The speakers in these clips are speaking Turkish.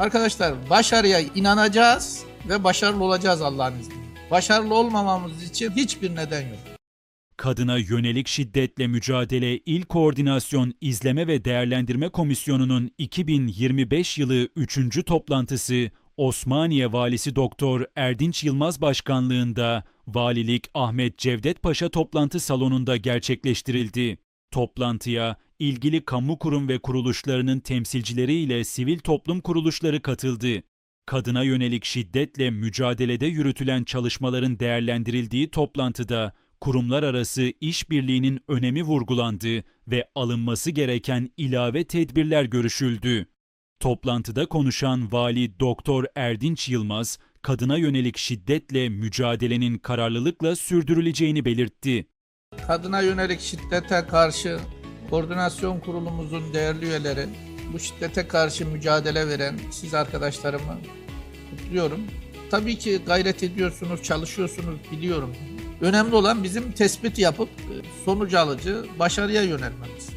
Arkadaşlar başarıya inanacağız ve başarılı olacağız Allah'ın izniyle. Başarılı olmamamız için hiçbir neden yok. Kadına yönelik şiddetle mücadele İl Koordinasyon İzleme ve Değerlendirme Komisyonu'nun 2025 yılı 3. toplantısı Osmaniye Valisi Doktor Erdinç Yılmaz Başkanlığında Valilik Ahmet Cevdet Paşa toplantı salonunda gerçekleştirildi. Toplantıya ilgili kamu kurum ve kuruluşlarının temsilcileri ile sivil toplum kuruluşları katıldı. Kadına yönelik şiddetle mücadelede yürütülen çalışmaların değerlendirildiği toplantıda kurumlar arası işbirliğinin önemi vurgulandı ve alınması gereken ilave tedbirler görüşüldü. Toplantıda konuşan Vali Doktor Erdinç Yılmaz, kadına yönelik şiddetle mücadelenin kararlılıkla sürdürüleceğini belirtti. Kadına yönelik şiddete karşı koordinasyon kurulumuzun değerli üyeleri, bu şiddete karşı mücadele veren siz arkadaşlarımı kutluyorum. Tabii ki gayret ediyorsunuz, çalışıyorsunuz biliyorum. Önemli olan bizim tespit yapıp e, sonuç alıcı başarıya yönelmemiz.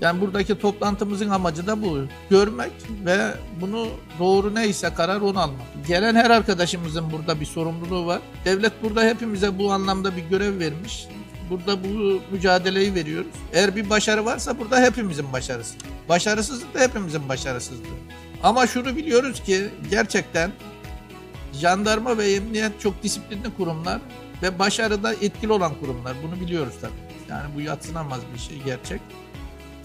Yani buradaki toplantımızın amacı da bu. Görmek ve bunu doğru neyse karar onu almak. Gelen her arkadaşımızın burada bir sorumluluğu var. Devlet burada hepimize bu anlamda bir görev vermiş. Burada bu mücadeleyi veriyoruz. Eğer bir başarı varsa burada hepimizin başarısı. Başarısızlık da hepimizin başarısızlığı. Ama şunu biliyoruz ki gerçekten jandarma ve emniyet çok disiplinli kurumlar ve başarıda etkili olan kurumlar. Bunu biliyoruz tabii. Yani bu yatsınamaz bir şey gerçek.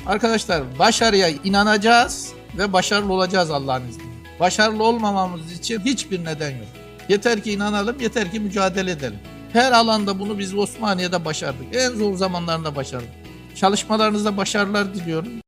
Arkadaşlar başarıya inanacağız ve başarılı olacağız Allah'ın izniyle. Başarılı olmamamız için hiçbir neden yok. Yeter ki inanalım, yeter ki mücadele edelim. Her alanda bunu biz Osmaniye'de başardık. En zor zamanlarında başardık. Çalışmalarınızda başarılar diliyorum.